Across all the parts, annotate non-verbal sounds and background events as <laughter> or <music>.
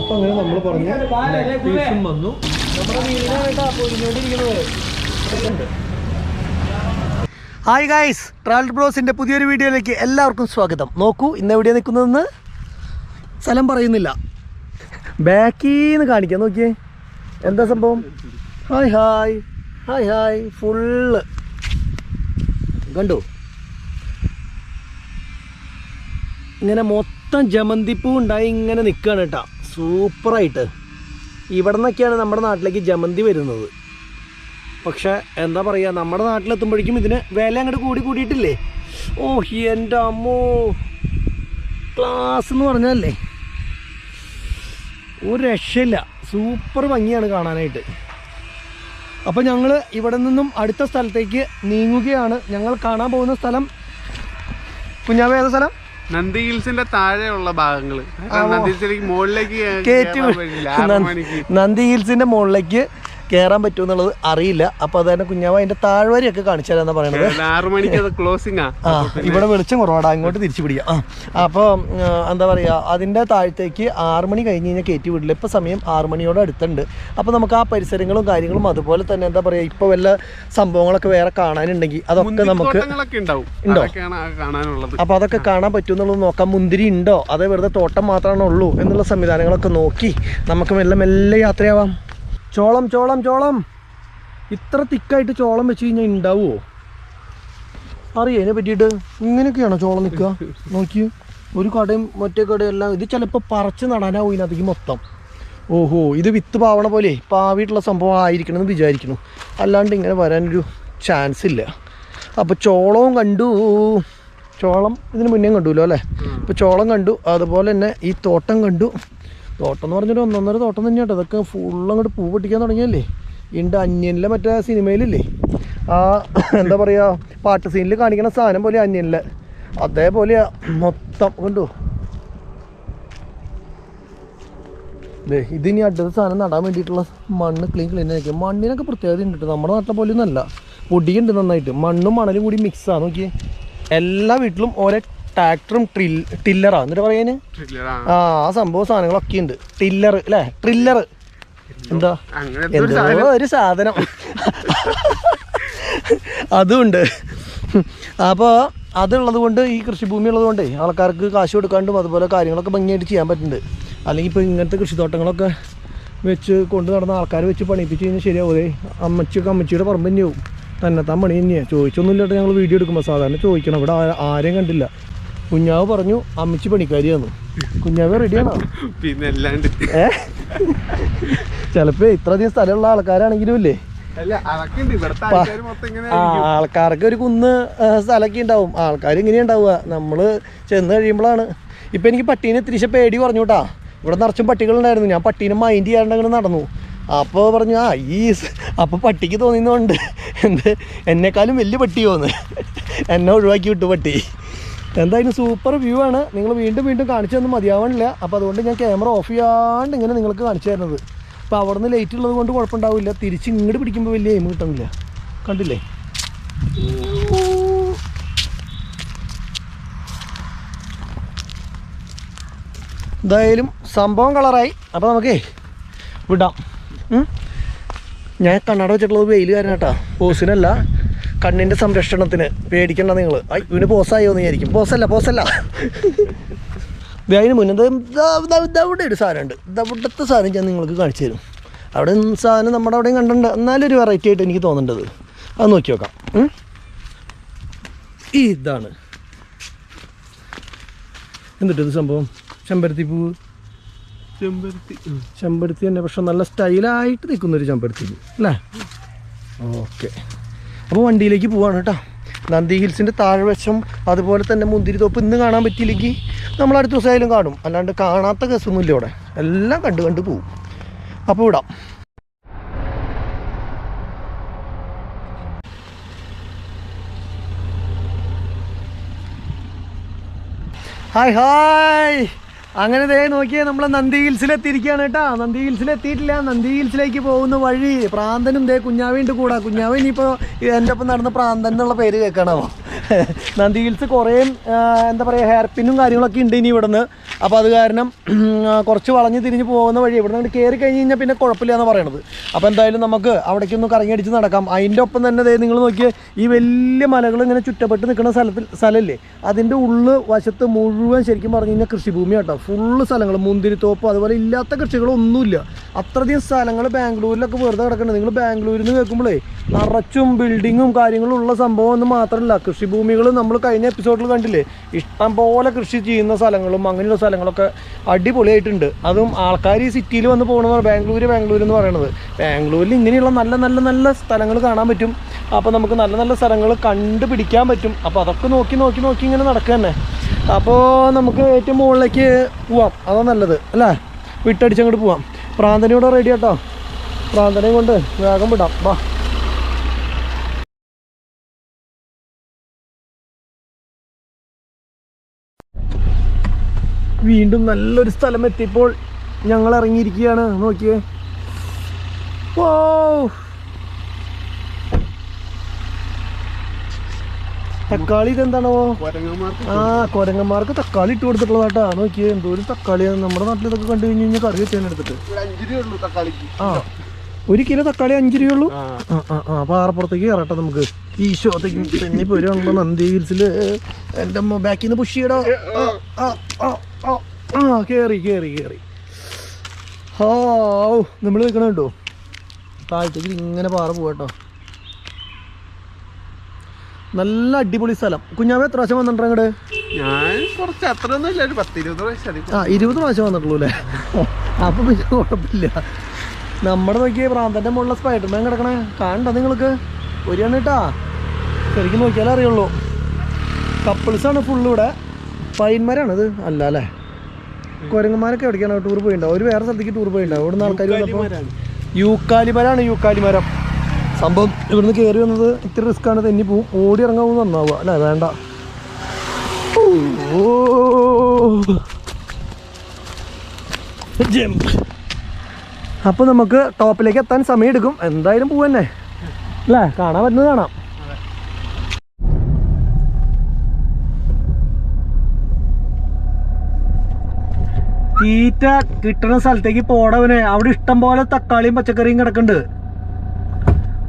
അപ്പൊ അങ്ങനെ നമ്മൾ പറഞ്ഞു പീസും വന്നു. ഹായ് ഗായ്സ് ട്രാവൽ ബ്രോസിന്റെ പുതിയൊരു വീഡിയോയിലേക്ക് എല്ലാവർക്കും സ്വാഗതം. നോക്കൂ ഇന്ന് എവിടെയാണ് നിൽക്കുന്നതെന്ന്? സ്ഥലം പറയുന്നില്ല. ബാക്കീന്ന് കാണിക്കാം നോക്കിയേ. എന്താ സംഭവം? Hi hi hi hi full കണ്ടു? ഇങ്ങനെ മൊത്തം ജമന്തിപ്പൂ ഉണ്ടായി ഇങ്ങനെ നിൽക്കുകയാണ് കേട്ടോ. സൂപ്പറായിട്ട്. ഇവിടെ നിന്നൊക്കെയാണ് നമ്മുടെ നാട്ടിലേക്ക് ജമന്തി വരുന്നത്. പക്ഷേ എന്താ പറയുക നമ്മുടെ നാട്ടിലെത്തുമ്പോഴേക്കും ഇതിന് വില അങ്ങോട്ട് കൂടി കൂടിയിട്ടില്ലേ? ഓ എന്റെ അമ്മോ. ക്ലാസ് എന്ന് പറഞ്ഞല്ലേ ഒരു രക്ഷയില്ല. സൂപ്പർ ഭംഗിയാണ് കാണാനായിട്ട്. അപ്പോൾ ഞങ്ങൾ ഇവിടെ നിന്നും അടുത്ത സ്ഥലത്തേക്ക് നീങ്ങുകയാണ്. ഞങ്ങൾ കാണാൻ പോകുന്ന സ്ഥലം കുഞ്ഞാവ് ഏതാ സ്ഥലം? നന്ദി ഹിൽസിന്റെ താഴെയുള്ള ഭാഗങ്ങൾ നന്ദി ഹിൽസിലേക്ക് മുകളിലേക്ക് നന്ദി ഹിൽസിന്റെ മുകളിലേക്ക് കയറാൻ പറ്റുമോ എന്നുള്ളത് അറിയില്ല. അപ്പൊ അതായത് കുഞ്ഞാവ അതിന്റെ താഴ്വരയൊക്കെ കാണിച്ചു പറയുന്നത് കേറാൻ മണിക്ക് ക്ലോസിംഗ് ആ. ഇവിടെ വെളിച്ചം കുറവാടാ. അങ്ങോട്ട് തിരിച്ചു പിടിക്കാം. ആ അപ്പോൾ എന്താ പറയുക അതിന്റെ താഴത്തേക്ക് ആറ് മണി കഴിഞ്ഞ് കഴിഞ്ഞാൽ കയറ്റി വിടില്ല. ഇപ്പോൾ സമയം ആറ് മണിയോട് അടുത്തുണ്ട്. അപ്പോൾ നമുക്ക് ആ പരിസരങ്ങളും കാര്യങ്ങളും അതുപോലെ തന്നെ എന്താ പറയുക ഇപ്പോൾ വല്ല സംഭവങ്ങളൊക്കെ വേറെ കാണാനുണ്ടെങ്കിൽ അതൊക്കെ നമുക്ക് ഉണ്ടോ? അപ്പോൾ അതൊക്കെ കാണാൻ പറ്റും എന്നുള്ളത് നോക്കാം. മുന്തിരി ഉണ്ടോ? അതേ വെറുതെ തോട്ടം മാത്രമാണുള്ളൂ എന്നുള്ള സംവിധാനങ്ങളൊക്കെ നോക്കി നമുക്ക് മെല്ലെ മെല്ലെ യാത്രയാവാം. ചോളം ചോളം ചോളം. ഇത്ര തിക്കായിട്ട് ചോളം വെച്ച് കഴിഞ്ഞാൽ ഉണ്ടാവുമോ അറിയോ അതിനെ പറ്റിയിട്ട്? ഇങ്ങനെയൊക്കെയാണോ ചോളം നിൽക്കുക നോക്കി ഒരു കടയും മറ്റേ കടയും എല്ലാം ഇത് ചിലപ്പോൾ പറിച്ച് നടാനാവും ഇതിനകത്തേക്ക് മൊത്തം. ഓഹോ ഇത് വിത്ത് പാവണ പോലെ പാവിയിട്ടുള്ള സംഭവം ആയിരിക്കണം എന്ന് വിചാരിക്കുന്നു. അല്ലാണ്ട് ഇങ്ങനെ വരാനൊരു ചാൻസ് ഇല്ല. അപ്പോൾ ചോളവും കണ്ടു. ചോളം ഇതിന് മുന്നേ കണ്ടുല്ലോ അല്ലേ? അപ്പോൾ ചോളം കണ്ടു. അതുപോലെ തന്നെ ഈ തോട്ടം കണ്ടു. തോട്ടം എന്ന് പറഞ്ഞൊരു ഒന്നൊന്നര തോട്ടം തന്നെയാണ് ഇതൊക്കെ ഫുള്ള് അങ്ങോട്ട് പൂ പൊട്ടിക്കാൻ തുടങ്ങിയല്ലേ? ഇണ്ട് അന്യനിലെ മറ്റേ സിനിമയിലില്ലേ? ആ എന്താ പറയുക പാട്ട് സീനിൽ കാണിക്കുന്ന സാധനം പോലെ അന്യനിലെ. അതേപോലെയാ മൊത്തം കണ്ടു? ഇതിനി അടുത്ത സാധനം നടാൻ വേണ്ടിയിട്ടുള്ള മണ്ണ് ക്ലീൻ ക്ലീൻ ആയിരിക്കും. മണ്ണിനൊക്കെ പ്രത്യേകത ഉണ്ട് നമ്മുടെ നാട്ടിലെ പോലെ ഒന്നല്ല പൊടിയുണ്ട് നന്നായിട്ട്. മണ്ണും മണലും കൂടി മിക്സാണ് നോക്കിയേ. എല്ലാ വീട്ടിലും ഓരോ ട്രാക്ടറും ട്രിൽ ടില്ലറാ എന്നിട്ട് പറയാന് ആ. ആ സംഭവം സാധനങ്ങളൊക്കെ ഉണ്ട്. ടില്ലർ അല്ലേ ട്രില്ലർ എന്താ? എന്തോ? ഒരു സാധനം. അതുണ്ട്. അപ്പോൾ അതുള്ളത് കൊണ്ട് ഈ കൃഷിഭൂമി ഉള്ളത് കൊണ്ടേ ആൾക്കാർക്ക് കാശ് കൊടുക്കാണ്ടും അതുപോലെ കാര്യങ്ങളൊക്കെ ഭംഗിയായിട്ട് ചെയ്യാൻ പറ്റുന്നുണ്ട്. അല്ലെങ്കിൽ ഇപ്പോൾ ഇങ്ങനത്തെ കൃഷിത്തോട്ടങ്ങളൊക്കെ വെച്ച് കൊണ്ട് നടന്ന ആൾക്കാർ വെച്ച് പണിയിപ്പിച്ച് കഴിഞ്ഞാൽ ശരിയാവേ അമ്മച്ചിയൊക്കെ അമ്മച്ചിയുടെ പറമ്പ് തന്നെയാവും. തന്നെത്താൻ പണി തന്നെയാണ് ചോദിച്ചൊന്നുമില്ലാട്ട് ഞങ്ങൾ വീഡിയോ എടുക്കുമ്പോൾ സാധാരണ ചോദിക്കണം. ഇവിടെ ആരെയും കണ്ടില്ല. കുഞ്ഞാവ് പറഞ്ഞു അമ്മച്ചി പണിക്കാരിയാന്ന് കുഞ്ഞാവ് റെഡിയാണോ പിന്നെ അല്ലാണ്ട്. ഏ? ചിലപ്പോ ഇത്രയധികം സ്ഥലമുള്ള ആൾക്കാരാണെങ്കിലും ഇല്ലേ? ആൾക്കാർക്ക് ഒരു കുന്ന് സ്ഥലമൊക്കെ ഉണ്ടാവും. ആൾക്കാർ ഇങ്ങനെ ഉണ്ടാവുക. നമ്മൾ ചെന്ന് കഴിയുമ്പോഴാണ്. ഇപ്പൊ എനിക്ക് പട്ടീനെ തിരിച്ച പേടി പറഞ്ഞു കേട്ടാ ഇവിടെ നിറച്ചും പട്ടികളുണ്ടായിരുന്നു ഞാൻ പട്ടീനെ മൈൻഡ് ചെയ്യാണ്ടങ്ങനെ നടന്നു. അപ്പോൾ പറഞ്ഞു ആ ഈ അപ്പൊ അപ്പോൾ പട്ടിക്ക് തോന്നിയതുകൊണ്ട് എന്ത്? എന്നെക്കാളും വലിയ പട്ടിയോന്ന്. എന്നെ ഒഴിവാക്കി വിട്ടു പട്ടി. എന്തായാലും സൂപ്പർ വ്യൂ ആണ്. നിങ്ങൾ വീണ്ടും വീണ്ടും കാണിച്ചു തന്നു മതിയാവണില്ല. അപ്പോൾ അതുകൊണ്ട് ഞാൻ ക്യാമറ ഓഫ് ചെയ്യാണ്ട് ഇങ്ങനെ നിങ്ങൾക്ക് കാണിച്ചു തരുന്നത്. അപ്പോൾ അവിടെ നിന്ന് ലൈറ്റ് ഉള്ളത് കൊണ്ട് കുഴപ്പമുണ്ടാവില്ല. തിരിച്ച് ഇങ്ങോട്ട് പിടിക്കുമ്പോൾ വലിയ എയിം കിട്ടുന്നില്ല. കണ്ടില്ലേ? എന്തായാലും സംഭവം കളറായി അപ്പോൾ നമുക്കേ വിടാം. ഞാൻ കണ്ണട വെച്ചിട്ടുള്ളത് വെയിൽ കാരണം കേട്ടോ പോസിനല്ല കണ്ണിന്റെ സംരക്ഷണത്തിന് പേടിക്കണ്ട നിങ്ങൾ ഐ ഇവന് പോസായോ എന്ന് വിചാരിക്കും. പോസല്ല പോസല്ല അതിന് മുന്നേ ഇവിടെ ഒരു സാധനമുണ്ട്. ദാ ഇവിടുത്തെ സാധനം ഞാൻ നിങ്ങൾക്ക് കാണിച്ചു തരും. അവിടെ സാധനം നമ്മുടെ അവിടെയും കണ്ടിട്ടുണ്ട്. എന്നാലും ഒരു വെറൈറ്റി ആയിട്ട് എനിക്ക് തോന്നേണ്ടത് അത് നോക്കി നോക്കാം. ഈ ഇതാണ്. എന്നിട്ട് ഇത് സംഭവം? ചെമ്പരത്തി പൂവ്. ചെമ്പരത്തി. ചെമ്പരത്തി തന്നെ. പക്ഷെ നല്ല സ്റ്റൈലായിട്ട് നിൽക്കുന്നൊരു ചെമ്പരത്തി പൂ അല്ലേ? ഓക്കെ. അപ്പോൾ വണ്ടിയിലേക്ക് പോവാണ് കേട്ടോ. നന്ദി ഹിൽസിന്റെ താഴ്വശം അതുപോലെ തന്നെ മുന്തിരിത്തോപ്പ് ഇന്ന് കാണാൻ പറ്റിയില്ലെങ്കിൽ നമ്മൾ അടുത്ത ദിവസമായാലും കാണും. അല്ലാണ്ട് കാണാത്ത കേസൊന്നുമില്ല ഇവിടെ. എല്ലാം കണ്ട് കണ്ട് പോവും. അപ്പോൾ വിടാം. Hi hi! അങ്ങനെ ദേ നോക്കിയാൽ നമ്മളെ നന്ദി ഹിൽസിലെത്തിയിരിക്കുകയാണ് കേട്ടോ. നന്ദി ഹിൽസിലെത്തിയിട്ടില്ല. നന്ദി ഹിൽസിലേക്ക് പോകുന്ന വഴി പ്രാന്തനും ദേ കുഞ്ഞാവിന്റെ കൂടെ. കുഞ്ഞാവിൻ ഇപ്പോൾ എന്റെ ഒപ്പം നടന്ന പ്രാന്തൻ എന്നുള്ള പേര് കേൾക്കണോ? <laughs> നന്ദി ഹിൽസ് കുറേ എന്താ പറയുക ഹെയർ പിന്നും കാര്യങ്ങളൊക്കെ ഉണ്ട് ഇനി ഇവിടുന്ന്. അപ്പോൾ അത് കാരണം കുറച്ച് വളഞ്ഞ് തിരിഞ്ഞ് പോകുന്ന വഴി ഇവിടെ നിന്ന് കയറി കഴിഞ്ഞ് കഴിഞ്ഞാൽ പിന്നെ കുഴപ്പമില്ല എന്ന് പറയണത്. അപ്പോൾ എന്തായാലും നമുക്ക് അവിടേക്കൊന്ന് കറങ്ങി അടിച്ച് നടക്കാം. അതിന്റെ ഒപ്പം തന്നെ നിങ്ങൾ നോക്കിയേ ഈ വലിയ മലകൾ ഇങ്ങനെ ചുറ്റപ്പെട്ട് നിൽക്കുന്ന സ്ഥലത്തിൽ സ്ഥലമില്ലേ? അതിന്റെ ഉള്ളു വശത്ത് മുഴുവൻ ശരിക്കും പറഞ്ഞു കഴിഞ്ഞാൽ കൃഷിഭൂമി കേട്ടോ. ഫുള്ള് സ്ഥലങ്ങൾ മുന്തിരിത്തോപ്പ് അതുപോലെ ഇല്ലാത്ത കൃഷികളൊന്നുമില്ല. അത്രയധികം സ്ഥലങ്ങൾ ബാംഗ്ലൂരിലൊക്കെ വെറുതെ കിടക്കുന്നുണ്ട് നിങ്ങൾ ബാംഗ്ലൂരിൽ നിന്ന് കേൾക്കുമ്പോഴേ നിറച്ചും ബിൽഡിങ്ങും കാര്യങ്ങളും ഉള്ള സംഭവം എന്ന് മാത്രമല്ല കൃഷിഭൂമികൾ നമ്മൾ കഴിഞ്ഞ എപ്പിസോഡിൽ കണ്ടില്ലേ? ഇഷ്ടം പോലെ കൃഷി ചെയ്യുന്ന സ്ഥലങ്ങളും അങ്ങനെയുള്ള സ്ഥലങ്ങളൊക്കെ അടിപൊളിയായിട്ടുണ്ട്. അതും ആൾക്കാർ ഈ സിറ്റിയിൽ വന്ന് പോകുന്നത് ബാംഗ്ലൂർ ബാംഗ്ലൂർ എന്ന് പറയുന്നത് ബാംഗ്ലൂരിൽ ഇങ്ങനെയുള്ള നല്ല നല്ല നല്ല സ്ഥലങ്ങൾ കാണാൻ പറ്റും. അപ്പോൾ നമുക്ക് നല്ല നല്ല സ്ഥലങ്ങൾ കണ്ടുപിടിക്കാൻ പറ്റും. അപ്പോൾ അതൊക്കെ നോക്കി നോക്കി നോക്കി ഇങ്ങനെ നടക്കുക തന്നെ. അപ്പോൾ നമുക്ക് ഏറ്റവും മുകളിലേക്ക് പോവാം. അതാ നല്ലത് അല്ലേ? വിട്ടടിച്ചങ്ങോട്ട് പോവാം. പ്രാന്തനയോടെ റെഡി കേട്ടോ പ്രാന്തനയും കൊണ്ട് വേഗം വിടാം. വാ. വീണ്ടും നല്ലൊരു സ്ഥലം എത്തിയപ്പോൾ ഞങ്ങൾ ഇറങ്ങിയിരിക്കുകയാണ് നോക്കിയേ. ഓ തക്കാളി ഇതെന്താണോ? ആ കൊരങ്ങന്മാർക്ക് തക്കാളി ഇട്ട് കൊടുത്തിട്ടുള്ളതാട്ടാ. നോക്കിയേ ഒരു തക്കാളിയാണ് നമ്മുടെ നാട്ടിൽ ഇതൊക്കെ കണ്ടു കഴിഞ്ഞ് കഴിഞ്ഞാൽ കറി വെച്ചാൽ എടുത്തിട്ട്. ആ ഒരു കിലോ തക്കാളി അഞ്ച് രൂപയുള്ളൂ ആ. ആ ആ പാറപ്പുറത്തേക്ക് കയറട്ടെ നമുക്ക്. ഈശോത്തേക്ക് തന്നെ ഒരു നന്ദി ഹിൽസിൽ എന്റെ ബാക്കിന്ന് ബാക്കിൽ നിന്ന് പുഷിയടോ ആ ആ ആ. ആ കയറി കയറി കയറി ഹോ നമ്മൾ നിൽക്കണ കേട്ടോ താഴത്തേക്ക് ഇങ്ങനെ പാറ പോവാട്ടോ നല്ല അടിപൊളി സ്ഥലം. കുഞ്ഞാവ് എത്ര പ്രാവശ്യം വന്നിട്ടുണ്ട് അങ്ങോട്ട് ഞാൻ കുറച്ച് ഒരു പത്ത് ഇരുപത് പ്രാവശ്യം ആ ഇരുപത് പ്രാവശ്യം വന്നിട്ടുള്ളൂ അല്ലേ? അപ്പം പിന്നെ കുഴപ്പമില്ല. നമ്മുടെ നോക്കിയ പ്രാന്തന്റെ മുകളിലെ സ്പൈഡർമാൻ കിടക്കണേ. കാണണ്ട നിങ്ങൾക്ക്? ഒരു കേട്ടാ ശരിക്കും നോക്കിയാലേ അറിയുള്ളൂ. കപ്പിൾസാണ് ഫുള്ള് ഇവിടെ. പൈന്മാരാണ് ഇത് അല്ല അല്ലേ കുരങ്ങന്മാരൊക്കെ എവിടേക്കാണ് ടൂർ പോയിണ്ടാവും ഒരു വേറെ സ്ഥലത്തേക്ക് ടൂർ പോയിണ്ടാവും ഇവിടുന്ന് ആൾക്കാർ വന്നപ്പോൾ യൂക്കാലിമരാണ്. യൂക്കാലിമരം. സംഭവം ഇവിടുന്ന് കയറി വന്നത് ഇത്തിരി റിസ്ക് ആണ്. തെന്നി പോവും ഓടി ഇറങ്ങാൻ നന്നാവുക. അല്ലേ? വേണ്ട. ഓ. ജമ്പ് അപ്പോൾ നമുക്ക് ടോപ്പിലേക്ക് എത്താൻ സമയം എടുക്കും എന്തായാലും പോവന്നെ. അല്ലേ? കാണാൻ പറ്റുന്നത് കാണാം. തീറ്റ കിട്ടുന്ന സ്ഥലത്തേക്ക് പോടവനെ അവിടെ ഇഷ്ടം പോലെ തക്കാളിയും പച്ചക്കറിയും കിടക്കുന്നുണ്ട്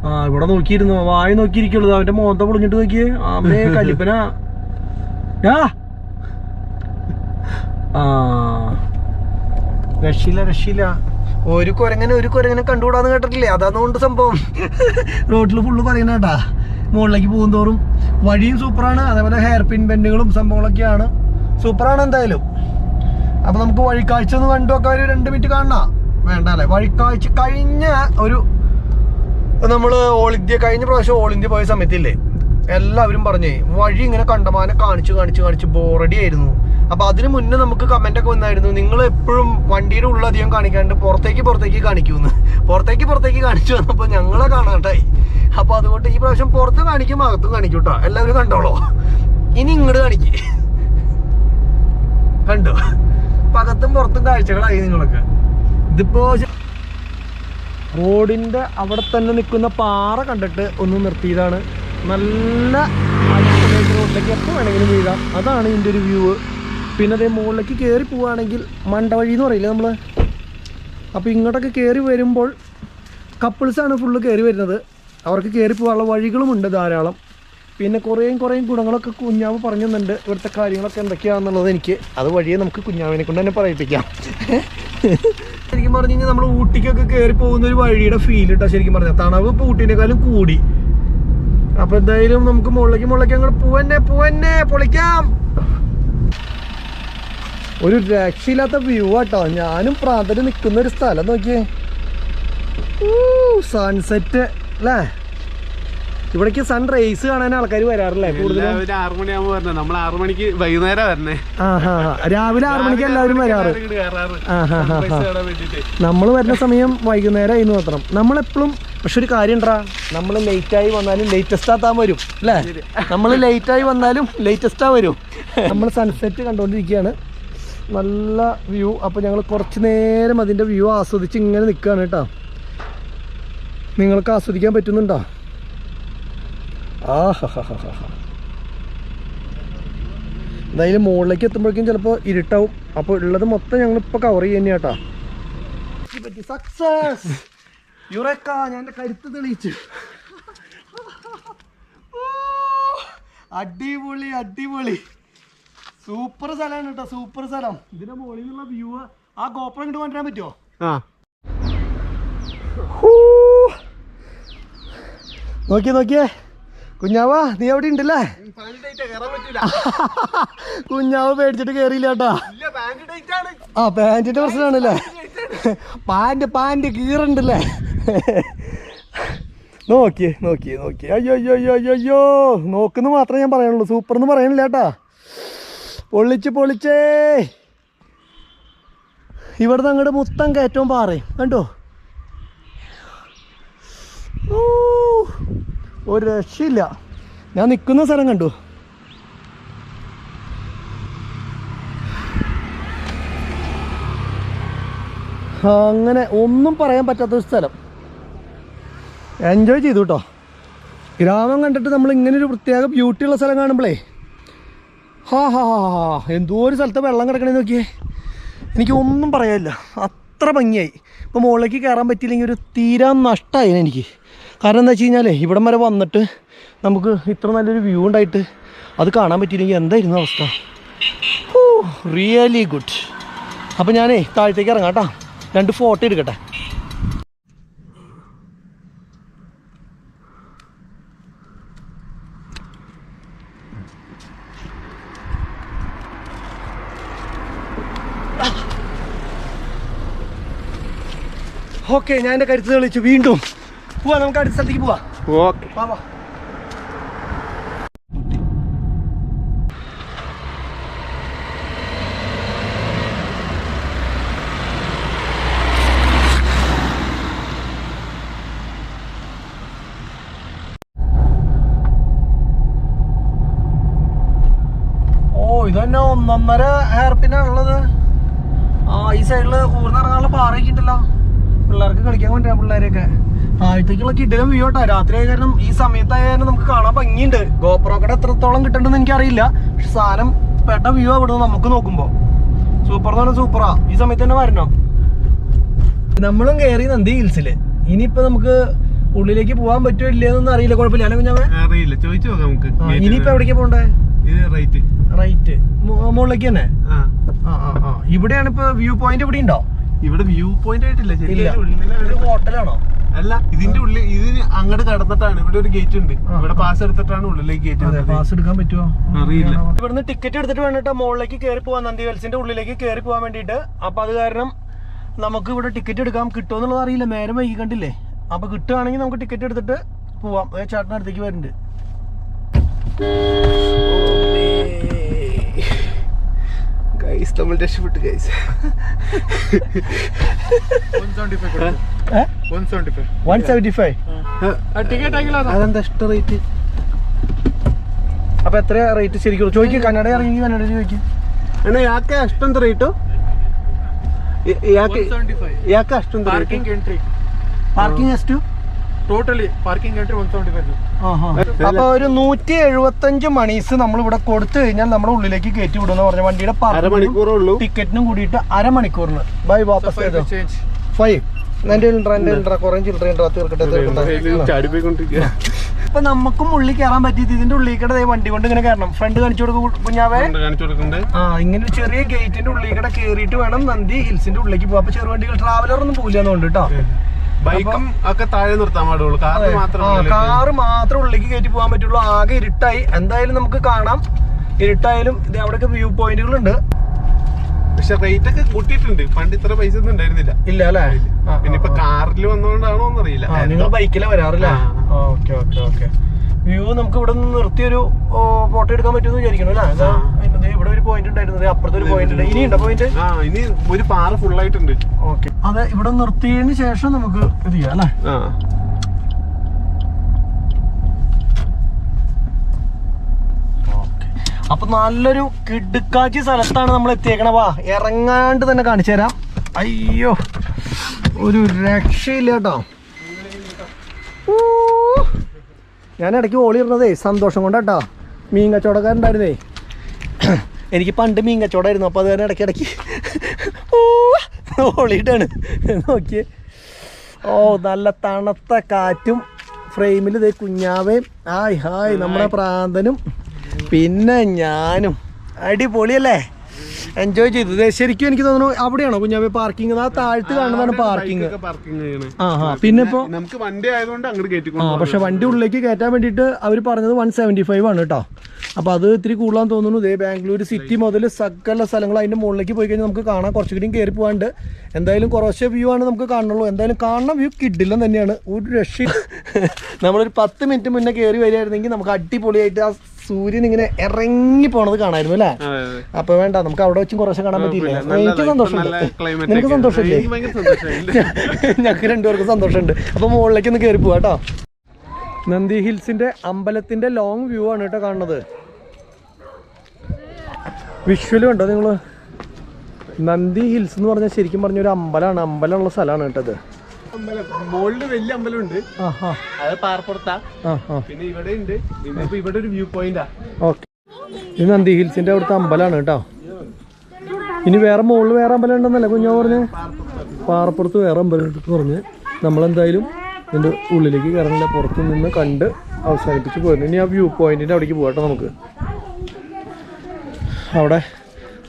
ആ ഇവിടെ നോക്കിയിരുന്നു. വായി നോക്കിയിരിക്കുള്ളൂ. അവന്റെ മോന്ത പൊളിഞ്ഞിട്ട് നോക്കിയേ. അമ്മേ കലിപ്പന <laughs> ആ. രക്ഷയില്ല രക്ഷയില്ല. ഒരു കുരങ്ങനെ ഒരു കുരങ്ങനെ കണ്ടുകൂടാന്ന് കേട്ടിട്ടില്ലേ? അതാണ് കൊണ്ട് സംഭവം. <laughs> റോഡിൽ ഫുള്ള് പറയുന്ന കേട്ടാ. മുകളിലേക്ക് പോകും തോറും വഴിയും സൂപ്പറാണ് അതേപോലെ ഹെയർ പിൻ ബെൻഡുകളും സംഭവങ്ങളൊക്കെയാണ്. സൂപ്പറാണ് എന്തായാലും. അപ്പൊ നമുക്ക് വഴിക്കാഴ്ച ഒന്ന് കണ്ടു ഒക്കെ ഒരു രണ്ട് മിനിറ്റ് കാണണം. വേണ്ട അല്ലേ? വഴിക്കാഴ്ച കഴിഞ്ഞ ഒരു നമ്മൾ ഓൾ ഇന്ത്യ കഴിഞ്ഞ പ്രാവശ്യം ഓൾ ഇന്ത്യ പോയ സമയത്തില്ലേ? എല്ലാവരും പറഞ്ഞേ വഴി ഇങ്ങനെ കണ്ടമാനെ കാണിച്ചു കാണിച്ചു കാണിച്ച് ബോറടി ആയിരുന്നു. അപ്പൊ അതിന് മുന്നേ നമുക്ക് കമന്റ് ഒക്കെ വന്നായിരുന്നു നിങ്ങൾ എപ്പോഴും വണ്ടിയുടെ ഉള്ളധികം കാണിക്കാണ്ട് പുറത്തേക്ക് പുറത്തേക്ക് കാണിക്കൂന്ന്. പുറത്തേക്ക് പുറത്തേക്ക് കാണിച്ചു വന്നപ്പോൾ ഞങ്ങളെ കാണാണ്ടായി. അപ്പൊ അതുകൊണ്ട് ഈ പ്രാവശ്യം പുറത്ത് കാണിക്കും അകത്തും കാണിക്കും കേട്ടോ എല്ലാവരും കണ്ടോളോ? ഇനി ഇങ്ങോട്ട് കാണിക്കേ. കണ്ടോ? പകത്തും പുറത്തും കാഴ്ചകളായി നിങ്ങളൊക്കെ. ഇതിപ്പോ റോഡിന്റെ അവിടെ തന്നെ നിൽക്കുന്ന പാറ കണ്ടിട്ട് ഒന്ന് നിർത്തിയതാണ്. നല്ല റോഡിലേക്ക് എപ്പോൾ വേണമെങ്കിലും വീഴാം. അതാണ് ഇതിന്റെ ഒരു വ്യൂ പിന്നെ അതേ മുകളിലേക്ക് കയറി പോവുകയാണെങ്കിൽ മണ്ടവഴി എന്ന് പറയില്ലേ നമ്മൾ അപ്പോൾ ഇങ്ങോട്ടൊക്കെ കയറി വരുമ്പോൾ കപ്പിൾസാണ് ഫുള്ള് കയറി വരുന്നത്. അവർക്ക് കയറി പോകാനുള്ള വഴികളുമുണ്ട് ധാരാളം. പിന്നെ കുറേയും കുറേയും ഗുണങ്ങളൊക്കെ കുഞ്ഞാവ് പറഞ്ഞു തന്നിട്ടുണ്ട് ഇവിടുത്തെ കാര്യങ്ങളൊക്കെ എന്തൊക്കെയാണെന്നുള്ളത് എനിക്ക് അത് വഴിയെ നമുക്ക് കുഞ്ഞാവിനെ കൊണ്ട് തന്നെ പറയിപ്പിക്കാം. ശരിക്കും പറഞ്ഞു കഴിഞ്ഞാൽ നമ്മൾ ഊട്ടിക്കൊക്കെ കയറി പോകുന്ന ഒരു വഴിയുടെ ഫീൽ കിട്ടാ ശരിക്കും പറഞ്ഞാൽ തണവ് ഇപ്പോൾ ഊട്ടിനേക്കാളും കൂടി. അപ്പൊ എന്തായാലും നമുക്ക് മുകളിലേക്ക് മുകളിലേക്ക് അങ്ങോട്ട് പോവന്നെ പോവന്നെ പൊളിക്കാം. ഒരു രക്ഷയില്ലാത്ത വ്യൂ ആട്ടോ. ഞാനും പ്രാന്തന് നിൽക്കുന്ന ഒരു സ്ഥലം നോക്കിയേ. സൺസെറ്റ് അല്ലേ ഇവിടേക്ക് സൺറൈസ് കാണാൻ ആൾക്കാർ വരാറില്ലേ? കൂടുതലും? ആറു വരണേ. നമ്മൾ ആറു മണിക്ക് വൈകുന്നേരം വരണേ. രാവിലെ ആറു മണിക്ക് എല്ലാവരും വരാറ്. നമ്മൾ വരുന്ന സമയം വൈകുന്നേരം ആയിരുന്നു മാത്രം. നമ്മളെപ്പോഴും പക്ഷെ ഒരു കാര്യം ഉണ്ടാ നമ്മൾ ആയി വന്നാലും ലേറ്റസ്റ്റ് ആത്താൻ വരും അല്ലേ? നമ്മൾ ആയി വന്നാലും ലേറ്റസ്റ്റാ വരും. നമ്മൾ സൺസെറ്റ് കണ്ടുകൊണ്ടിരിക്കുകയാണ് നല്ല വ്യൂ അപ്പോൾ ഞങ്ങൾ കുറച്ച് നേരം അതിന്റെ വ്യൂ ആസ്വദിച്ച് ഇങ്ങനെ നിൽക്കുകയാണ് കേട്ടോ. നിങ്ങൾക്ക് ആസ്വദിക്കാൻ പറ്റുന്നുണ്ടോ? ആ ഹാ ഹാ ഹാ ഹാ എന്തായാലും മുകളിലേക്ക് എത്തുമ്പോഴേക്കും ചിലപ്പോൾ ഇരുട്ടാവും. അപ്പോൾ ഉള്ളത് മൊത്തം ഞങ്ങൾ ഇപ്പൊ കവർ ചെയ്യുന്ന കേട്ടാ സക്സസ് യുറക്ക ഞാൻ എന്റെ കരുത്ത് തെളിയിച്ചു. അടിപൊളി അടിപൊളി. സൂപ്പർ സ്ഥലമാണ് കേട്ടോ സൂപ്പർ സ്ഥലം. ഇതിന്റെ മുകളിൽ നിന്നുള്ള വ്യൂ ആ ഗോപുരം ഇങ്ങോട്ട് കൊണ്ടുവരാൻ പറ്റുമോ ആ. നോക്കിയേ നോക്കിയേ. കുഞ്ഞാവാ നീ അവിടെ ഉണ്ടല്ലേ? <laughs> കുഞ്ഞാവ് പേടിച്ചിട്ട് കേറിയില്ല കേട്ടാ. ആ പാന്റിന്റെ പ്രശ്നമാണല്ലേ? <laughs> Pant pant കീറുണ്ടല്ലേ? <laughs> നോക്കിയേ നോക്കിയേ നോക്കിയേ. അയ്യോ അയ്യോ അയ്യോ അയ്യോ അയ്യോ. നോക്കുന്നു മാത്രമേ ഞാൻ പറയാനുള്ളൂ. സൂപ്പർ എന്ന് പറയണില്ല കേട്ടാ. പൊള്ളിച്ച് പൊളിച്ചേ. ഇവിടുന്ന് അങ്ങോട്ട് മൊത്തം കയറ്റവും പാറയും. കണ്ടോ ഊ, ഒരു രക്ഷയില്ല. ഞാൻ നിൽക്കുന്ന സ്ഥലം കണ്ടു. അങ്ങനെ ഒന്നും പറയാൻ പറ്റാത്തൊരു സ്ഥലം. എൻജോയ് ചെയ്തു കേട്ടോ ഗ്രാമം കണ്ടിട്ട് നമ്മൾ ഇങ്ങനെ ഒരു പ്രത്യേക ബ്യൂട്ടി ഉള്ള സ്ഥലം കാണുമ്പോഴേ ഹാ ഹാ ഹാ ഹാ എന്തോ ഒരു സ്ഥലത്ത് വെള്ളം കിടക്കണേ നോക്കിയേ. എനിക്ക് ഒന്നും പറയാനില്ല. അത്ര ഭംഗിയായി. ഇപ്പോൾ മുകളിലേക്ക് കയറാൻ പറ്റിയില്ലെങ്കിൽ ഒരു തീരാൻ നഷ്ടമായി എനിക്ക്. കാരണം എന്താ വെച്ച് കഴിഞ്ഞാൽ ഇവിടം വരെ വന്നിട്ട് നമുക്ക് ഇത്ര നല്ലൊരു വ്യൂ ഉണ്ടായിട്ട് അത് കാണാൻ പറ്റിയില്ലെങ്കിൽ എന്തായിരുന്നു അവസ്ഥ? റിയലി ഗുഡ് അപ്പോൾ ഞാനേ താഴത്തേക്ക് ഇറങ്ങാം കേട്ടോ. രണ്ട് ഫോട്ടോ എടുക്കട്ടെ. ഓക്കെ ഞാൻ എന്റെ കരുത്ത് തെളിച്ചു വീണ്ടും പോവാ നമുക്ക് അടുത്ത സ്ഥലത്തേക്ക് പോവാ. ഓക്കെ. വാ ഓ ഇതന്നെ ഒന്നൊന്നര പിന്നാണുള്ളത് ആ ഈ സൈഡിൽ ഊർന്നിറങ്ങാനുള്ള പാറയൊക്കെ ഉണ്ടല്ലോ. പിള്ളേർക്ക് കളിക്കാൻ വേണ്ടിയാ പിള്ളേരെയൊക്കെ. താഴത്തേക്കുള്ള കിടിലം വ്യൂ കേട്ടോ രാത്രി ആയ കാരണം ഈ സമയത്തായാലും നമുക്ക് കാണാൻ ഭംഗിയുണ്ട്. ഗോപ്രോക്കടെ എത്രത്തോളം കിട്ടണ്ടെന്ന് എനിക്കറിയില്ല. പക്ഷെ സാധനം പെട്ട വ്യൂ അവിടെ നമുക്ക് നോക്കുമ്പോ. സൂപ്പർ എന്ന് പറഞ്ഞാൽ സൂപ്പറാ ഈ സമയത്ത് തന്നെ വരണം? നമ്മളും കയറി നന്ദി ഹിൽസിൽ? ഇനിയിപ്പോ നമുക്ക് ഉള്ളിലേക്ക് പോകാൻ പറ്റുമോ ഇല്ലയെന്നൊന്നും അറിയില്ല. കുഴപ്പമില്ല. അറിയില്ല. ചോദിച്ചു നോക്കാം നമുക്ക്. ഇനിയിപ്പോ എവിടേക്കാ പോണ്ടേ? റേറ്റ് റൈറ്റ് മുകളിലേക്ക് തന്നെ? ഇവിടെയാണ് ഇപ്പൊ വ്യൂ പോയിന്റ് ഇവിടെ ഉണ്ടോ? ഇവിടെ വ്യൂ പോയിന്റ് ആയിട്ടില്ല. ഹോട്ടലാണോ അല്ല ഇതിന്റെ ഉള്ളിൽ ഇതിന് അങ്ങോട്ട് കടന്നിട്ടാണ്. ഇവിടെ ഒരു ഗേറ്റ് ഉണ്ട്. ഇവിടെ പാസ് എടുത്തിട്ടാണ് ഉള്ളിലേക്ക് ഗേറ്റ് അതെ പാസ് എടുക്കാൻ പറ്റുമോ അറിയില്ല. ഇവിടുന്ന് ടിക്കറ്റ് എടുത്തിട്ട് വേണ്ടിട്ട് മുകളിലേക്ക് കയറി പോവാൻ നന്ദി വെൽസിന്റെ ഉള്ളിലേക്ക് കയറി പോവാൻ വേണ്ടിയിട്ട്. അപ്പൊ അത് കാരണം നമുക്ക് ഇവിടെ ടിക്കറ്റ് എടുക്കാം കിട്ടുമോ എന്നുള്ളത് അറിയില്ല. നേരം വൈകി കണ്ടില്ലേ? അപ്പൊ കിട്ടുകയാണെങ്കിൽ നമുക്ക് ടിക്കറ്റ് എടുത്തിട്ട് പോവാം. ചേട്ടനടുത്തേക്ക് അടുത്തേക്ക് വരുന്നുണ്ട്. ഗൈസ് നമ്മൾ രക്ഷപ്പെട്ടു ഗൈസ് അതെന്താ ഇഷ്ട റേറ്റ് അപ്പൊ എത്ര റേറ്റ് ശരിക്കും ചോദിക്കും കന്നഡ ഇറങ്ങി കന്നഡ ചോദിക്കും. അണ്ണാ ഇയാൾക്ക് ഇഷ്ടം എത്ര റേറ്റോ ഇയാൾക്ക് ഇയാൾക്ക് ഇഷ്ടം parking entry parking S two totally parking ആയിട്ട് വൺ സെവന്റി അപ്പൊ ഒരു നൂറ്റി എഴുപത്തഞ്ച് മണീസ് നമ്മൾ ഇവിടെ കൊടുത്തു കഴിഞ്ഞാൽ നമ്മുടെ ഉള്ളിലേക്ക് കയറ്റി വിടുന്ന പറഞ്ഞ വണ്ടിയുടെ അരമണിക്കൂറേ ഉള്ളൂ ടിക്കറ്റിനും കൂടിയിട്ട് അരമണിക്കൂറിന്. ബൈ വാപ്പസ് കുറേ നമുക്കും ഉള്ളിൽ കയറാൻ പറ്റി ഇതിന്റെ ഉള്ളിൽ കൂടെ വണ്ടി കൊണ്ട് ഇങ്ങനെ കയറണം. ഫ്രണ്ട് കാണിച്ചു കൊടുക്കും ആ ഇങ്ങനെ ചെറിയ ഗേറ്റിന്റെ ഉള്ളിൽ കൂടെ കയറിയിട്ട് വേണം നന്ദി ഹിൽസിന്റെ ഉള്ളിലേക്ക് പോകാം അപ്പൊ ചെറുവണ്ടികൾ ട്രാവലർ ഒന്നും പോലെയെന്നുണ്ട് കേട്ടോ. ബൈക്കും ഒക്കെ താഴെ നിർത്താൻ പാടുള്ളൂ. കാറ് മാത്രം ആ കാറ് മാത്രം ഉള്ളിലേക്ക് കയറ്റി പോകാൻ പറ്റുള്ളൂ. ആകെ ഇരുട്ടായി. എന്തായാലും നമുക്ക് കാണാം. ഇരുട്ടായാലും ഇത് അവിടെയൊക്കെ വ്യൂ പോയിന്റുകൾ ഉണ്ട് പക്ഷെ റേറ്റ് ഒക്കെ കൂട്ടിയിട്ടുണ്ട്. പണ്ട് ഇത്ര പൈസ ഒന്നും ഉണ്ടായിരുന്നില്ല. ഇല്ല അല്ലേ? പിന്നെ ഇപ്പൊ കാറിൽ വന്നോണ്ടാണോ എന്നറിയില്ല. നിങ്ങൾ ബൈക്കിലെ വരാറില്ല? Okay okay okay. വ്യൂ നമുക്ക് ഇവിടെ നിന്ന് നിർത്തിയൊരു ഫോട്ടോ എടുക്കാൻ പറ്റുമെന്ന് വിചാരിക്കണം അല്ലേ? ഇവിടെ ഒരു പോയിന്റ് ഉണ്ടായിരുന്നത് അപ്പുറത്തെ ഒരു പോയിന്റ് ഉണ്ട്. ഉണ്ടോ പോയിന്റ് ഇനി ഒരു പാറ ഫുൾ ആയിട്ടുണ്ട്. ഓക്കെ അതെ ഇവിടെ നിർത്തിയതിന് ശേഷം നമുക്ക് ഇത് ചെയ്യാം അല്ലേ? അപ്പൊ നല്ലൊരു കിടുക്കാച്ചി സ്ഥലത്താണ് നമ്മൾ എത്തിയേക്കണ. വാ ഇറങ്ങാണ്ട് തന്നെ കാണിച്ചു തരാം. അയ്യോ ഒരു രക്ഷയില്ല കേട്ടോ. ഊ. ഞാൻ ഇടയ്ക്ക് ഓളി ഇടുന്നതേ സന്തോഷം കൊണ്ടാട്ടോ. മീൻ കച്ചവടക്കാരുണ്ടായിരുന്നേ എനിക്ക് പണ്ട് മീൻ കച്ചവടമായിരുന്നു അപ്പോൾ അത് തന്നെ ഇടയ്ക്ക് ഇടയ്ക്ക് ഓളിയിട്ടാണ്. നോക്കിയേ. ഓ നല്ല തണുത്ത കാറ്റും ഫ്രെയിമിൽ ഇതേ കുഞ്ഞാവേം. ഹായ് ഹായ് നമ്മുടെ പ്രാന്തനും. പിന്നെ ഞാനും. അടിപൊളിയല്ലേ? എൻജോയ് ചെയ്തത് ദേ ശരിക്കും എനിക്ക് തോന്നുന്നു അവിടെയാണോ കുഞ്ഞാവേ പാർക്കിംഗ് ആ താഴ്ത്ത് കാണുന്നതാണ് പാർക്കിംഗ് ആ ആ. പിന്നെ ഇപ്പോ നമുക്ക് വണ്ടി ആയതുകൊണ്ട് അങ്ങോട്ട് ആ പക്ഷെ വണ്ടി ഉള്ളിലേക്ക് കയറ്റാൻ വേണ്ടിയിട്ട് അവർ പറഞ്ഞത് വൺ സെവന്റി ഫൈവ് ആണ് കേട്ടോ അപ്പോൾ അത് ഇത്തിരി കൂടുതലാന്ന് തോന്നുന്നു. ഇതേ ബാംഗ്ലൂർ സിറ്റി മുതൽ സകല സ്ഥലങ്ങൾ അതിന്റെ മുകളിലേക്ക് പോയി കഴിഞ്ഞാൽ നമുക്ക് കാണാം. കുറച്ചുകൂടി കയറി പോകാണ്ട് എന്തായാലും കുറച്ചേ വ്യൂ ആണ് നമുക്ക് കാണുള്ളൂ എന്തായാലും കാണുന്ന വ്യൂ കിട്ടില്ല തന്നെയാണ്. ഒരു രക്ഷ <laughs> നമ്മളൊരു പത്ത് മിനിറ്റ് മുന്നേ കയറി വരികയായിരുന്നെങ്കിൽ നമുക്ക് അടിപൊളിയായിട്ട് ആ സൂര്യൻ ഇങ്ങനെ ഇറങ്ങി പോണത് കാണായിരുന്നു അല്ലേ? അപ്പോൾ വേണ്ട നമുക്ക് അവിടെ വെച്ചും കുറച്ച് കാണാൻ പറ്റിയില്ല? എനിക്ക് സന്തോഷമുണ്ട്. നിനക്ക്. സന്തോഷമില്ലേ? ഞങ്ങൾക്ക് രണ്ടുപേർക്കും സന്തോഷമുണ്ട്. അപ്പൊ മുകളിലേക്ക് ഒന്ന് കയറി പോവാ കേട്ടോ. നന്ദി ഹിൽസിന്റെ അമ്പലത്തിന്റെ ലോങ് വ്യൂ ആണ് കേട്ടോ കാണുന്നത്. വിഷ്വൽ ഉണ്ടോ നിങ്ങൾ? നന്ദി ഹിൽസ് എന്ന് പറഞ്ഞാൽ ശരിക്കും പറഞ്ഞ ഒരു അമ്പലമാണ്. അമ്പലമുള്ള സ്ഥലമാണ് കേട്ടത് മുകളിൽ വലിയ അമ്പലമുണ്ട്. അത് പാറപ്പുറത്താ. പിന്നെ ഇവിടെ ഉണ്ട് പിന്നെ ഇപ്പൊ ഇവിടെ ഒരു വ്യൂ പോയിന്റാ ഓക്കെ. ഇത് നന്ദി ഹിൽസിന്റെ അവിടുത്തെ അമ്പലമാണ് കേട്ടോ. ഇനി വേറെ മുകളിൽ വേറെ അമ്പലം ഉണ്ടെന്നല്ലേ കുഞ്ഞാ പറഞ്ഞ്? പാറപ്പുറത്ത് വേറെ അമ്പലം ഉണ്ടെന്ന് പറഞ്ഞ് നമ്മളെന്തായാലും ഇതിന്റെ ഉള്ളിലേക്ക് കയറണില്ല. പുറത്തു നിന്ന് കണ്ട് അവസാനിപ്പിച്ച് പോയിരുന്നു ഇനി ആ വ്യൂ പോയിന്റിന്റെ അവിടേക്ക് പോകട്ടെ നമുക്ക്. അവിടെ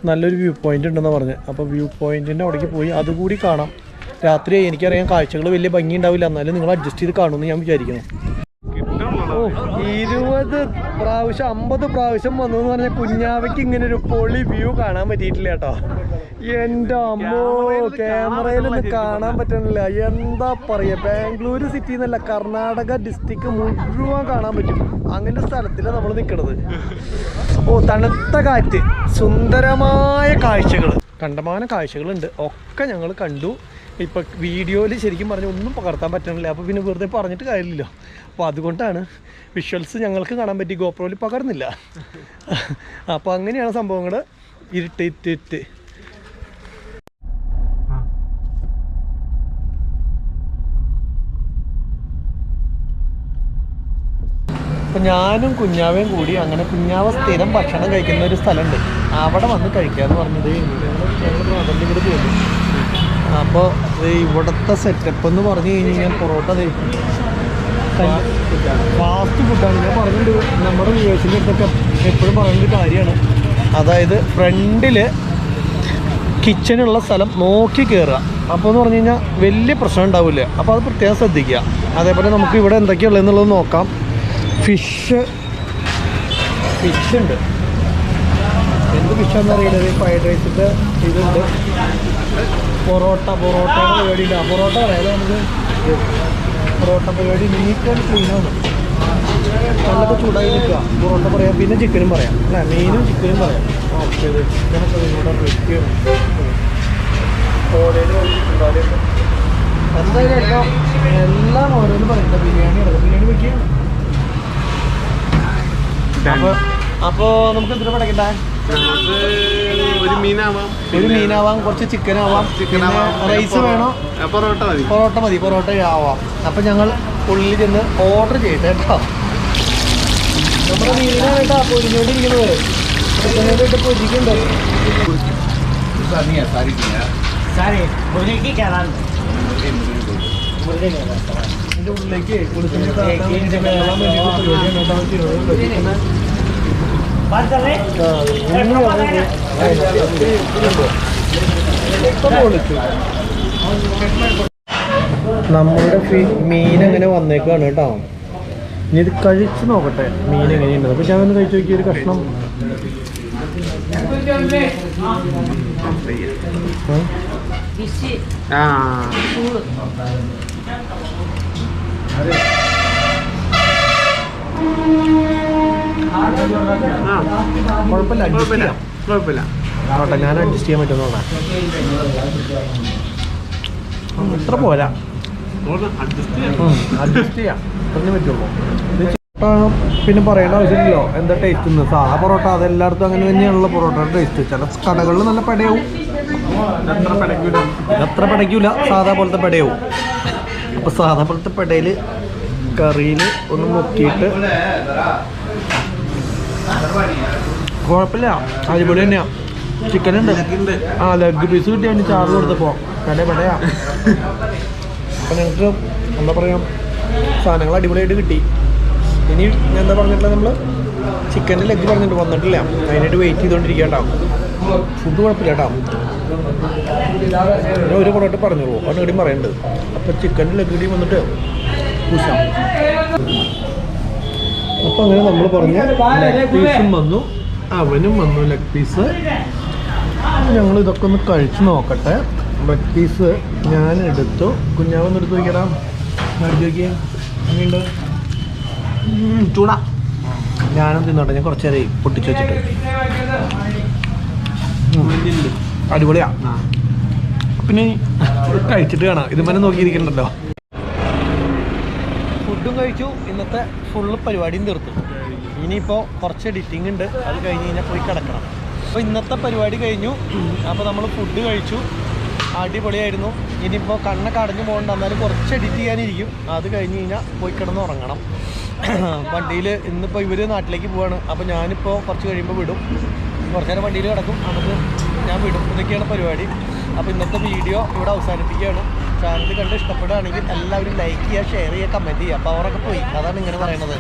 നല്ലൊരു വ്യൂ പോയിന്റ് ഉണ്ടെന്ന് പറഞ്ഞ്. അപ്പോൾ വ്യൂ പോയിന്റിന്റെ അവിടേക്ക് പോയി അതുകൂടി കാണാം. രാത്രി എനിക്കറിയാം കാഴ്ചകൾ വലിയ ഭംഗി ഉണ്ടാവില്ല എന്നാലും നിങ്ങൾ അഡ്ജസ്റ്റ് ചെയ്ത് കാണുമെന്ന് ഞാൻ വിചാരിക്കുന്നു. ഓ. ഇരുപത് പ്രാവശ്യം അമ്പത് പ്രാവശ്യം വന്നു എന്ന് പറഞ്ഞ കുഞ്ഞാവയ്ക്ക് ഇങ്ങനെ ഒരു പൊളി വ്യൂ കാണാൻ പറ്റിയിട്ടില്ല കേട്ടോ. എന്റെ അമ്മോ ക്യാമറയിലൊന്നും കാണാൻ പറ്റണില്ല. എന്താ പറയുക ബാംഗ്ലൂർ സിറ്റി എന്നല്ല കർണാടക ഡിസ്ട്രിക്ട് മുഴുവൻ കാണാൻ പറ്റും. അങ്ങനെ സ്ഥലത്തിലാണ് നമ്മൾ നിൽക്കുന്നത് ഓ തണുത്ത കാറ്റ് സുന്ദരമായ കാഴ്ചകൾ കണ്ടമാന കാഴ്ചകളുണ്ട്. ഒക്കെ ഞങ്ങൾ കണ്ടു. ഇപ്പം വീഡിയോയിൽ ശരിക്കും പറഞ്ഞാൽ ഒന്നും പകർത്താൻ പറ്റണില്ല. അപ്പോൾ പിന്നെ വെറുതെ പറഞ്ഞിട്ട് കാര്യമില്ലല്ലോ. അപ്പോൾ അതുകൊണ്ടാണ് വിഷ്വൽസ് ഞങ്ങൾക്ക് കാണാൻ പറ്റി ഗോപ്രോയിൽ പകർന്നില്ല. അപ്പോൾ അങ്ങനെയാണ് സംഭവങ്ങൾ ഇരുട്ട് ഇറ്റ് ഇറ്റ് അപ്പം ഞാനും കുഞ്ഞാവയും കൂടി അങ്ങനെ കുഞ്ഞാവ സ്ഥിരം ഭക്ഷണം കഴിക്കുന്ന ഒരു സ്ഥലമുണ്ട്. അവിടെ വന്ന് കഴിക്കാന്ന് പറഞ്ഞത് കൂടെ പോകുന്നു അപ്പോൾ ഇവിടുത്തെ സെറ്റപ്പ് എന്ന് പറഞ്ഞു കഴിഞ്ഞ് കഴിഞ്ഞാൽ പൊറോട്ട ഫാസ്റ്റ് ഫുഡാണ്. ഞാൻ പറഞ്ഞിട്ടുണ്ട് നമ്മുടെ വ്യൂവേഴ്സിന്റെ അടുത്തൊക്കെ എപ്പോഴും പറയുന്നൊരു കാര്യമാണ്. അതായത് ഫ്രണ്ടിൽ കിച്ചണുള്ള സ്ഥലം നോക്കി കയറുക അപ്പോൾ എന്ന് പറഞ്ഞു കഴിഞ്ഞാൽ വലിയ പ്രശ്നം ഉണ്ടാവില്ല. അപ്പോൾ അത് പ്രത്യേകം ശ്രദ്ധിക്കുക. അതേപോലെ നമുക്ക് ഇവിടെ എന്തൊക്കെയുള്ളതെന്നുള്ളത് നോക്കാം. ഫിഷ് ഫിഷ് ഉണ്ട്. എന്ത് ഫിഷാന്ന് അറിയില്ല. ഫ്രൈഡ് റൈസിന്റെ ഇതുണ്ട്. പൊറോട്ട പൊറോട്ട പരിപാടി ഇല്ല പൊറോട്ട പറയാതെ നമുക്ക്? പൊറോട്ട പരിപാടി നീറ്റ് ആൻഡ് ക്ലീനാണ് നല്ലൊക്കെ ചൂടായി നിൽക്കുക. പൊറോട്ട പറയാം. പിന്നെ ചിക്കനും പറയാം. അല്ല? മീനും ചിക്കനും പറയാം. ഓക്കെ ചിക്കനൊക്കെ ചിക്കൻ കറിയുണ്ട് എന്തായാലും എല്ലാം എല്ലാം ഓരോന്ന് പറയുന്നത് ബിരിയാണി അടക്കം ബിരിയാണി വെക്കുകയാണ്. അപ്പോൾ അപ്പോൾ നമുക്ക് എന്തിനാ പടക്കണ്ടേ? ഒരു മീനാവാം. ഒരു മീനാവാം കുറച്ച് ചിക്കൻ ആവാം ചിക്കൻ റൈസ് വേണോ? പൊറോട്ട മതി. പൊറോട്ട മതി പൊറോട്ട ആവാം. അപ്പൊ ഞങ്ങൾ ഉള്ളിൽ ചെന്ന് ഓർഡർ ചെയ്യട്ടെ കേട്ടോ. നമ്മുടെ മീനാണ് കേട്ടോ പൊരിഞ്ഞോണ്ടിരിക്കുന്നത് പൊരിക്കുന്നുണ്ട് കയറാൻ നമ്മളുടെ മീൻ എങ്ങനെ വന്നേക്കാണ് കേട്ടോ? ഇനി ഇത് കഴിച്ച് നോക്കട്ടെ മീൻ എങ്ങനെയുണ്ട്? അപ്പൊ ഞാൻ ഒന്ന് കഴിച്ചു നോക്കിയ ഒരു കഷ്ണം. ആ. കുഴപ്പമില്ല. ചെയ്യാം. കുഴപ്പമില്ല. ആവട്ടെ ഞാൻ അഡ്ജസ്റ്റ് ചെയ്യാൻ പറ്റുന്നതാണ് ഇത്ര പോരാ. അഡ്ജസ്റ്റ് ചെയ്യാം. അത്രേ പറ്റുള്ളൂ. പിന്നെ പറയേണ്ട ആവശ്യമില്ലല്ലോ. എന്താ ടേസ്റ്റ് എന്ന് സാധാ പൊറോട്ട അതെല്ലായിടത്തും അങ്ങനെ തന്നെയാണല്ലോ പൊറോട്ടയുടെ ടേസ്റ്റ് ചില കടകളിൽ നല്ല പടയാവും. ഇതത്ര പടയ്ക്കൂല? സാധാ പോലത്തെ പടയാവും. അപ്പോൾ സാധാ പോലത്തെ പടയിൽ കറിയിൽ ഒന്ന് മുക്കിയിട്ട് കുഴപ്പമില്ല. അടിപൊളി തന്നെയാ. ചിക്കൻ ഉണ്ട്. ആ ലെഗ് പീസ് കിട്ടി അതിന് ചാറ് കൊടുത്തപ്പോ. കട പെടയാ അപ്പൊ ഞങ്ങൾക്ക് എന്താ പറയാ സാധനങ്ങൾ അടിപൊളിയായിട്ട് കിട്ടി. ഇനി എന്താ പറഞ്ഞിട്ടില്ല നമ്മൾ? ചിക്കന്റെ ലെഗ് പറഞ്ഞിട്ട് വന്നിട്ടില്ല. അതിനായിട്ട് വെയിറ്റ് ചെയ്തുകൊണ്ടിരിക്കുക ഫുഡ് കുഴപ്പമില്ല കേട്ടോ ഒരു പൊറോട്ട് പറഞ്ഞോളൂ. ഇവിടെയും പറയുന്നുണ്ട് അപ്പം ചിക്കന്റെ ലെഗ് കൂടി വന്നിട്ട് പൂശാം. അപ്പം അങ്ങനെ നമ്മൾ പറഞ്ഞു ലെഗ് പീസും വന്നു. അവനും വന്നു ലെഗ് പീസ് ഞങ്ങൾ ഇതൊക്കെ ഒന്ന് കഴിച്ചു നോക്കട്ടെ. ലെഗ് പീസ് ഞാൻ എടുത്തു. കുഞ്ഞാവൻ എടുത്ത് നോക്കിയടാ. അടിച്ചു നോക്കിയേ എങ്ങനെയുണ്ട്? ഉം, ചൂട. ഞാനും തിന്നോട്ടെ. ഞാൻ കുറച്ച് നേരം പൊട്ടിച്ചു വെച്ചിട്ട്. അടിപൊളിയാ. പിന്നെ കഴിച്ചിട്ട് കാണാം. ഇത് മനെ നോക്കിയിരിക്കണ്ടല്ലോ. കഴിച്ചു. ഇന്നത്തെ ഫുള്ള് പരിപാടിയും തീർത്തു. ഇനിയിപ്പോൾ കുറച്ച് എഡിറ്റിംഗ് ഉണ്ട്. അത് കഴിഞ്ഞ് കഴിഞ്ഞാൽ പോയി കിടക്കണം. അപ്പോൾ ഇന്നത്തെ പരിപാടി കഴിഞ്ഞു. അപ്പോൾ നമ്മൾ ഫുഡ് കഴിച്ചു. അടിപൊളിയായിരുന്നു. ഇനിയിപ്പോൾ കണ്ണൊക്കെ അടഞ്ഞു പോകണ്ട. എന്നാലും കുറച്ച് എഡിറ്റ് ചെയ്യാനിരിക്കും. അത് കഴിഞ്ഞ് കഴിഞ്ഞാൽ പോയി കിടന്ന് ഉറങ്ങണം. വണ്ടിയിൽ ഇന്നിപ്പോൾ ഇവർ നാട്ടിലേക്ക് പോവാണ്. അപ്പോൾ ഞാനിപ്പോൾ കുറച്ച് കഴിയുമ്പോൾ വിടും. കുറച്ച് നേരം വണ്ടിയിൽ കിടക്കും. നമുക്ക് ഞാൻ വിടും. ഇതൊക്കെയാണ് പരിപാടി. അപ്പോൾ ഇന്നത്തെ വീഡിയോ ഇവിടെ അവസാനിപ്പിക്കുകയാണ്. ചാനൽ കണ്ട് ഇഷ്ടപ്പെടുകയാണെങ്കിൽ എല്ലാവരും ലൈക്ക് ചെയ്യുക ഷെയർ ചെയ്യുക കമന്റ് ചെയ്യുക. അപ്പോൾ അവരൊക്കെ പോയി. അതാണ് ഇങ്ങനെ പറയുന്നത്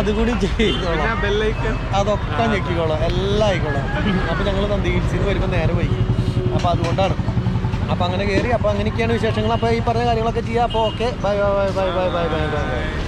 അതുകൂടി ചെയ്തോളാം. അതൊക്കെ ഞെക്കിക്കോളാം. എല്ലാം ആയിക്കോളാം. അപ്പോൾ ഞങ്ങൾ നന്ദി ഹിൽസിൽ നിന്ന് വരുമ്പോൾ നേരെ പോയി. അപ്പോൾ അതുകൊണ്ടാണ്. അപ്പോൾ അങ്ങനെ കയറി അപ്പോൾ അങ്ങനെയൊക്കെയാണ് വിശേഷങ്ങൾ. അപ്പോൾ ഈ പറഞ്ഞ കാര്യങ്ങളൊക്കെ ചെയ്യുക അപ്പോൾ okay bye bye bye bye bye bye bye bye